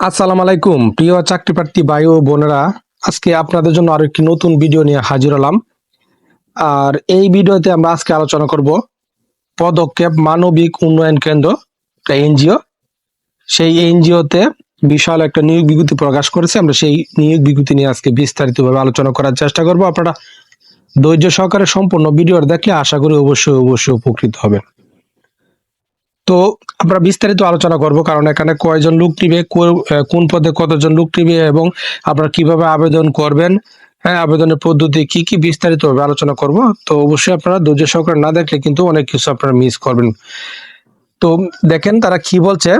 আসসালামু আলাইকুম, প্রিয় চাকরি প্রার্থী ভাই ও বোনেরা। আজকে আপনাদের জন্য আরও একটি নতুন ভিডিও নিয়ে হাজির হলাম। আর এই ভিডিওতে আমরা আজকে আলোচনা করব পদক্ষেপ মানবিক উন্নয়ন কেন্দ্র, একটা এনজিও। সেই এনজিওতে বিশাল একটা নিয়োগ বিজ্ঞপ্তি প্রকাশ করেছে। আমরা সেই নিয়োগ বিজ্ঞপ্তি নিয়ে আজকে বিস্তারিতভাবে আলোচনা করার চেষ্টা করব। আপনারা ধৈর্য সহকারে সম্পূর্ণ ভিডিওটা দেখলে আশা করি অবশ্যই অবশ্যই উপকৃত হবে তো আমরা বিস্তারিত আলোচনা করব, কারণ এখানে কয়জন লোক নিবে, কোন পদে কতজন লোক নিবে এবং আপনারা কীভাবে আবেদন করবেন হ্যাঁ আবেদনের পদ্ধতি কি কি বিস্তারিত ভাবে আলোচনা করব। তো অবশ্যই আপনারা ধৈর্য সহকারে না দেখলে কিন্তু অনেক কিছু আপনারা মিস করবেন। তো দেখেন তারা কি বলছে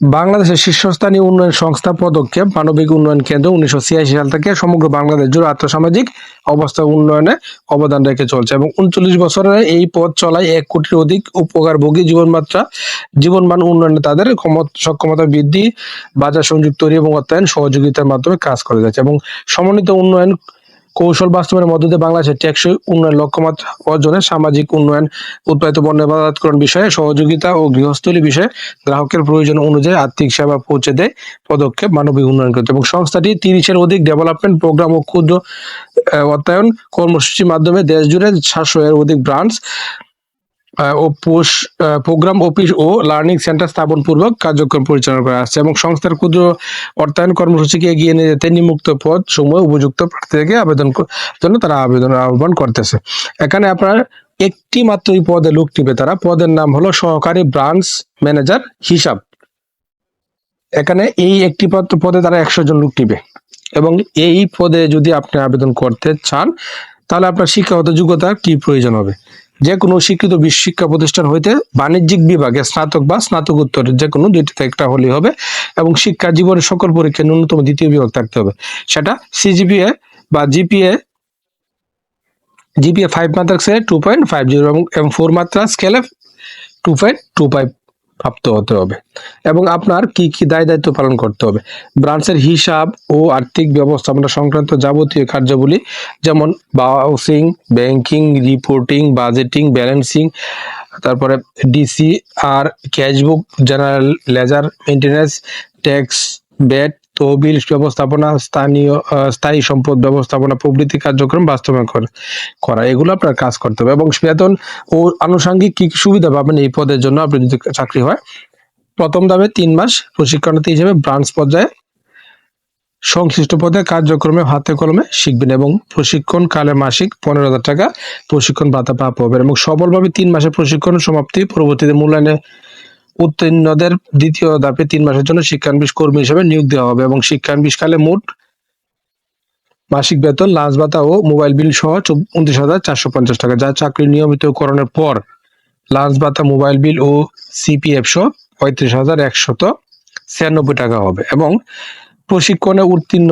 বাংলাদেশের শীর্ষস্থানীয় উন্নয়ন সংস্থা পদক্ষেপ, মানবিক উন্নয়ন কেন্দ্র উনিশশো ছিয়াশি সাল থেকে সমগ্র বাংলাদেশ জুড়ে আর্থসামাজিক অবস্থা উন্নয়নে অবদান রেখে চলছে এবং উনচল্লিশ বছরের এই পথ চলায় এক কোটির অধিক উপকারভোগী জীবনমাত্রা, জীবনমান উন্নয়নে তাদের ক্ষমত- সক্ষমতা বৃদ্ধি, বাজার সংযোগ তৈরি এবং অর্থায়ন সহযোগিতার মাধ্যমে কাজ করে যাচ্ছে এবং সমন্বিত উন্নয়ন কৌশল বাস্তবায়নের মধ্য দিয়ে বাংলাদেশের টেকসই উন্নয়ন লক্ষ্যমাত্রা অর্জনে সামাজিক উন্নয়ন, উৎপাদিত পণ্য বাজারকরণ বিষয়ে সহযোগিতা ও গৃহস্থলী বিষয়ে গ্রাহকের প্রয়োজন অনুযায়ী আর্থিক সেবা পৌঁছে দেয়, পদক্ষেপ মানবিক উন্নয়ন করতে। এবং সংস্থাটি তিরিশের অধিক ডেভেলপমেন্ট প্রোগ্রাম ও ক্ষুদ্র অর্থায়ন কর্মসূচির মাধ্যমে দেশ জুড়ে সাতশো এর অধিক ব্রাঞ্চ ও পোষ প্রোগ্রাম অফিস ও লার্নিং সেন্টার স্থাপন পূর্বক কার্যক্রম পরিচালনা করা আসছে এবং সংস্থার ক্ষুদ্র অর্থায়ন কর্মসূচিকে এগিয়ে নিয়ে যেতে নিমুক্ত পদ সময় উপযুক্ত প্রার্থীদেরকে আবেদন জন্য তারা আবেদন আহ্বান করতেছে। এখানে আপনার একটি মাত্র এই পদে লোক নিবে তারা। পদের নাম হলো সহকারী ব্রাঞ্চ ম্যানেজার হিসাব। এখানে এই একটি পদ পদে তারা একশো জন লোক নিবে এবং এই পদে যদি আপনি আবেদন করতে চান, তাহলে আপনার শিক্ষাগত যোগ্যতা কি প্রয়োজন হবে? যে কোনো শিক্ষিত শিক্ষা প্রতিষ্ঠান হইতে বাণিজ্যিক বিভাগে স্নাতক বা স্নাতকোত্তরের যে কোনো দুইটিতে একটা হলেই হবে এবং শিক্ষা জীবনের সকল পরীক্ষায় ন্যূনতম দ্বিতীয় বিভাগ থাকতে হবে। সেটা সিজিপিএ বা জিপিএ জিপিএ ফাইভ মাত্রা টু পয়েন্ট ফাইভ জিরো এবং ফোর মাত্রা স্কেলে টু পয়েন্ট টু ফাইভ প্রাপ্ত হতে হবে। এবং আপনার কি কি দায় দায়িত্ব পালন করতে হবে। ব্রাঞ্চের হিসাব ও আর্থিক ব্যবস্থাপনা সংক্রান্ত যাবতীয় কার্যাবলী যেমন বাউসিং ব্যাংকিং রিপোর্টিং বাজেটিং ব্যালেন্সিং তারপরে ডিসি আর cashbook general ledger maintenance tax VAT তহবিল ব্যবস্থাপনা, স্থানীয় স্থায়ী সম্পদ ব্যবস্থাপনা প্রভৃতি কার্যক্রম বাস্তবায়ন করা- এগুলো আপনার কাজ করতে হবে। এবং বেতন ও আনুষঙ্গিক কি সুবিধা পাবেন এই পদের জন্য আপনি যদি চাকরি হয়? প্রথম দামে তিন মাস, প্রশিক্ষণার্থী হিসেবে ব্রাঞ্চ পর্যায়ে সংশ্লিষ্ট পদে কার্যক্রমে হাতে কলমে শিখবেন এবং প্রশিক্ষণ কালে মাসিক পনেরো টাকা প্রশিক্ষণ ভাতা প্রাপ্য হবেন এবং সফলভাবে তিন মাসের প্রশিক্ষণ সমাপ্তি, পরবর্তীতে মূল্যায়নে উত্তীর্ণদের দ্বিতীয় ধাপে তিন মাসের জন্য শিক্ষানবিশ কর্মী হিসেবে নিয়োগ দেওয়া হবে এবং শিক্ষানবিশ কালে মোট মাসিক বেতন, লাঞ্চ ভাতা ও মোবাইল বিল সহ উনত্রিশ হাজার চারশো পঞ্চাশ টাকা। যা চাকরি নিয়মিতকরণের পর লাঞ্চ ভাতা, মোবাইল বিল ও সিপিএফ সহ পঁয়ত্রিশ হাজার একশত ছিয়ানব্বই টাকা হবে এবং প্রশিক্ষণে উত্তীর্ণ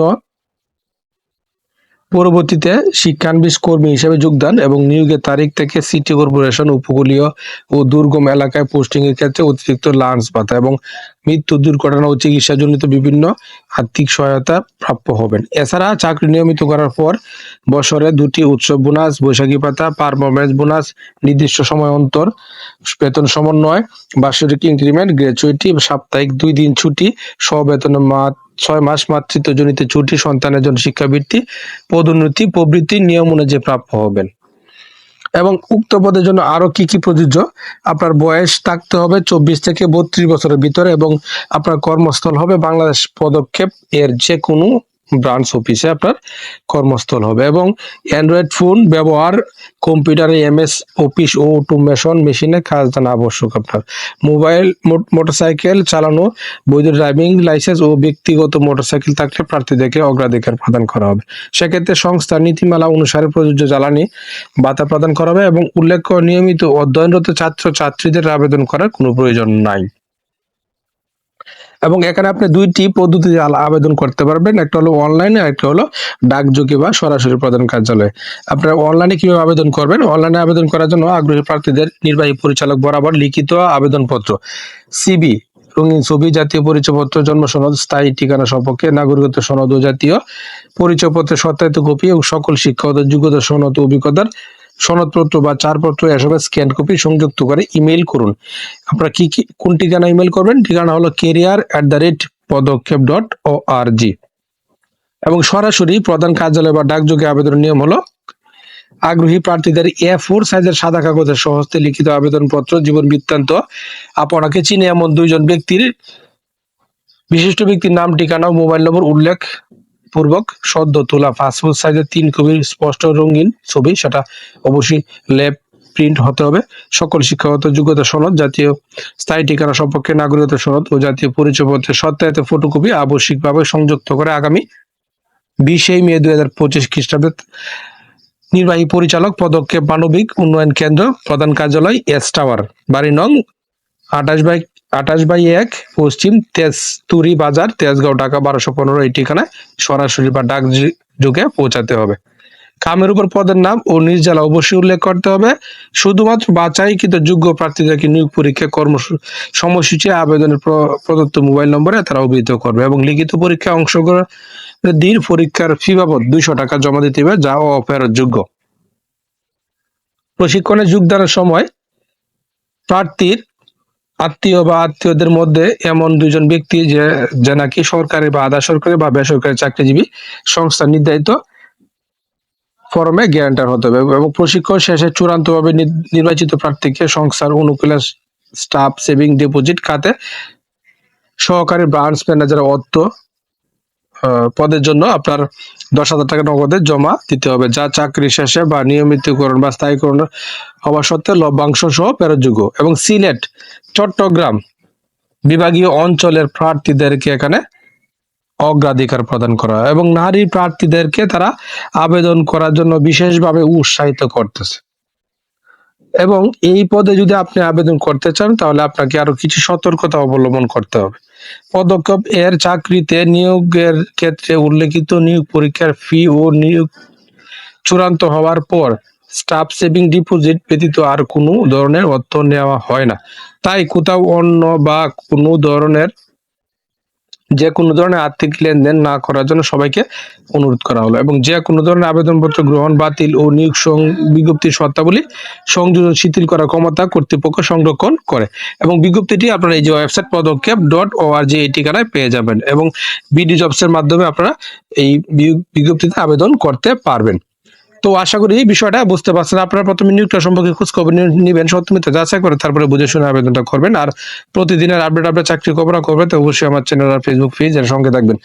পরবর্তীতে শিক্ষানবিশ কর্মী হিসেবে যোগদান এবং নিয়োগের তারিখ থেকে সিটি কর্পোরেশন, উপকূলীয় ও দুর্গম এলাকায় পোস্টিং এর ক্ষেত্রে অতিরিক্ত লাঞ্চ ভাতা এবং মৃত্যু দুর্ঘটনা ও চিকিৎসাজনিত বিভিন্ন আর্থিক সহায়তা প্রাপ্য হবেন। এছাড়া চাকরি নিয়মিত করার পর বছরে দুটি উৎসব বোনাস বৈশাখী পাতা পারফরমেন্স বোনাস নির্দিষ্ট সময় অন্তর বেতন সমন্বয়, বার্ষিক ইনক্রিমেন্ট গ্র্যাচুইটি সাপ্তাহিক দুই দিন ছুটি সহ বেতন মা- ছয় মাস মাতৃত্বজনিত ছুটি সন্তানের জন্য শিক্ষাবৃত্তি, পদোন্নতি প্রবৃত্তি নিয়ম অনুযায়ী প্রাপ্য হবেন। এবং উক্ত পদের জন্য আরও কি কি প্রযোজ্য? আপনার বয়স থাকতে হবে চব্বিশ থেকে বত্রিশ বছরের ভিতরে এবং আপনার কর্মস্থল হবে বাংলাদেশ পদক্ষেপ এর যে কোনো ব্রাঞ্চ অফিসে আপনার কর্মস্থল হবে এবং অ্যান্ড্রয়েড ফোন ব্যবহার কম্পিউটারে এমএস অফিস ও অটোমেশন মেশিনে কাজ জানা আবশ্যক আপনার। মোবাইল মোটরসাইকেল চালানো, বৈধ ড্রাইভিং লাইসেন্স ও ব্যক্তিগত মোটরসাইকেল থাকলে প্রার্থীদেরকে অগ্রাধিকার প্রদান করা হবে। সেক্ষেত্রে সংস্থার নীতিমালা অনুসারে প্রযোজ্য জ্বালানি ভাতা প্রদান করা হবে এবং উল্লেখ্য নিয়মিত অধ্যয়নরত ছাত্র ছাত্রীদের আবেদন করার কোনো প্রয়োজন নাই। এবং এখানে আপনি দুইটি পদ্ধতিতে আবেদন করতে পারবেন। একটা হলো অনলাইনে আর একটা হলো ডাকযোগে বা সরাসরি প্রধান কার্যালয়ে। আপনারা অনলাইনে কীভাবে আবেদন করবেন? অনলাইনে আবেদন করার জন্য আগ্রহী প্রার্থীদের নির্বাহী পরিচালক বরাবর লিখিত আবেদনপত্র। সিবি রঙিন ছবি, জাতীয় পরিচয়পত্র, জন্ম সনদ, স্থায়ী ঠিকানা সম্পর্কে নাগরিকত্ব সনদ ও জাতীয় পরিচয়পত্রের সত্যায়িত কপি এবং সকল শিক্ষাগত যোগ্যতা, সনদ অভিজ্ঞতার সনদপত্র বা চারপত্র, এসবের স্ক্যান কপি সংযুক্ত করে ইমেল করুন। আপনারা কি কি কোন ঠিকানা ইমেল করবেন? ঠিকানা হলো career at the rate Padakkhep dot O R G এবং সরাসরি প্রধান কার্যালয় বা ডাকযোগে আবেদনের নিয়ম হলো, আগ্রহী প্রার্থীদের এ ফোর সাইজের সাদা কাগজের সহস্তে লিখিত আবেদনপত্র, জীবন বৃত্তান্ত, আপনাকে চিনে এমন দুইজন ব্যক্তির, বিশিষ্ট ব্যক্তির নাম, ঠিকানা ও মোবাইল নম্বর উল্লেখ পূর্বক সদ্য তোলা পাসপোর্ট সাইজের তিন কপির স্পষ্ট রঙিন ছবি, সেটা অবশ্যই ল্যাব প্রিন্ট হতে হবে। সকল শিক্ষাগত যোগ্যতা সনদ, জাতীয় স্থায়ী ঠিকানা সম্পর্কে নাগরিকতা সনদ ও জাতীয় পরিচয়পত্রের সত্যায়িত ফটোকপি আবশ্যিকভাবে সংযুক্ত করে আগামী বিশে মে দুই হাজার পঁচিশ খ্রিস্টাব্দে নির্বাহী পরিচালক পদক্ষেপ মানবিক উন্নয়ন কেন্দ্র প্রধান কার্যালয় এস টাওয়ার বাড়ি নং আঠাশ বাই আঠাশ বাই এক, পশ্চিম তেজতুরি বাজার, তেজগাঁও, ঢাকা বারোশো পনেরো, এই ঠিকানায় সরাসরি বা ডাক যুগে পৌঁছাতে হবে। কামের উপর পদের নাম ও নিজ জেলা অবশ্যই উল্লেখ করতে হবে। শুধুমাত্র বাছাইকৃত যোগ্য প্রার্থীদেরকে নিয়োগ পরীক্ষা কর্ম সময়সূচি, আবেদনের প্র- প্রদত্ত মোবাইল নম্বরে তারা অভিহিত করবে এবং লিখিত পরীক্ষায় অংশগ্রহণ দিন পরীক্ষার ফি বাবদ দুইশো টাকা জমা দিতে হবে, যা অফেরত যোগ্য প্রশিক্ষণে যোগদানের সময় প্রার্থীর আত্মীয় বা আত্মীয়দের মধ্যে এমন দুজন ব্যক্তি যে যে নাকি সরকারি বা আধা সরকারি বা বেসরকারি চাকরিজীবী সংস্থা নির্ধারিত ফরমে গ্যারান্টার হতে হবে এবং প্রশিক্ষণ শেষে চূড়ান্তভাবে নির্বাচিত প্রার্থীকে সংস্থার অনুকূলে স্টাফ সেভিং ডিপোজিট খাতে সহকারী ব্রাঞ্চ ম্যানেজার অর্থ পদের জন্য আপনার দশ হাজার টাকা নগদে জমা দিতে হবে। যা চাকরি শেষে বা নিয়মিতকরণ বা স্থায়ীকরণ হওয়া সত্ত্বে লভ্যাংশ সহ ফেরতযোগ্য এবং সিলেট, চট্টগ্রাম বিভাগীয় অঞ্চলের প্রার্থীদেরকে এখানে অগ্রাধিকার প্রদান করা এবং নারী প্রার্থীদেরকে তারা আবেদন করার জন্য বিশেষভাবে উৎসাহিত করতেছে। এবং এই পদে যদি আপনি আবেদন করতে চান, তাহলে আপনাকে আরও কিছু সতর্কতা অবলম্বন করতে হবে। পদক্ষেপ এর চাকরিতে নিয়োগের ক্ষেত্রে উল্লেখিত নিয়োগ পরীক্ষার ফি ও নিয়োগ চূড়ান্ত হওয়ার পর স্টাফ সেভিং ডিপোজিট ব্যতীত আর কোনো ধরনের অর্থ নেওয়া হয় না। তাই কোথাও অন্য বা কোনো ধরনের যে কোনো ধরনের আর্থিক লেনদেন না করার জন্য সবাইকে অনুরোধ করা হলো এবং যে কোনো ধরনের আবেদনপত্র গ্রহণ, বাতিল ও নিয়োগ বিজ্ঞপ্তির শর্তাবলী সংযোজন শিথিল করার ক্ষমতা কর্তৃপক্ষ সংরক্ষণ করে এবং বিজ্ঞপ্তিটি আপনারা এই যে ওয়েবসাইট পদক্ষেপ ডট ও আর জি এই ঠিকানায় পেয়ে যাবেন এবং বিডি জবসের মাধ্যমে আপনারা এই বিজ্ঞপ্তিতে আবেদন করতে পারবেন। তো আশা করি বিষয়টা বুঝতে পারছেন। আপনারা প্রথমে নিয়োগটা সম্পর্কে খোঁজ খবর নিবেন সত্যমিতে যাচাই করে তারপরে বুঝে শুনে আবেদনটা করবেন। আর প্রতিদিনের আপডেট আপনার চাকরি কবরা করবেন তো অবশ্যই আমার চ্যানেল আর ফেসবুক পেজ এর সঙ্গে থাকবেন।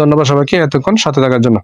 ধন্যবাদ সবাইকে, এতক্ষণ সাথে থাকার জন্য।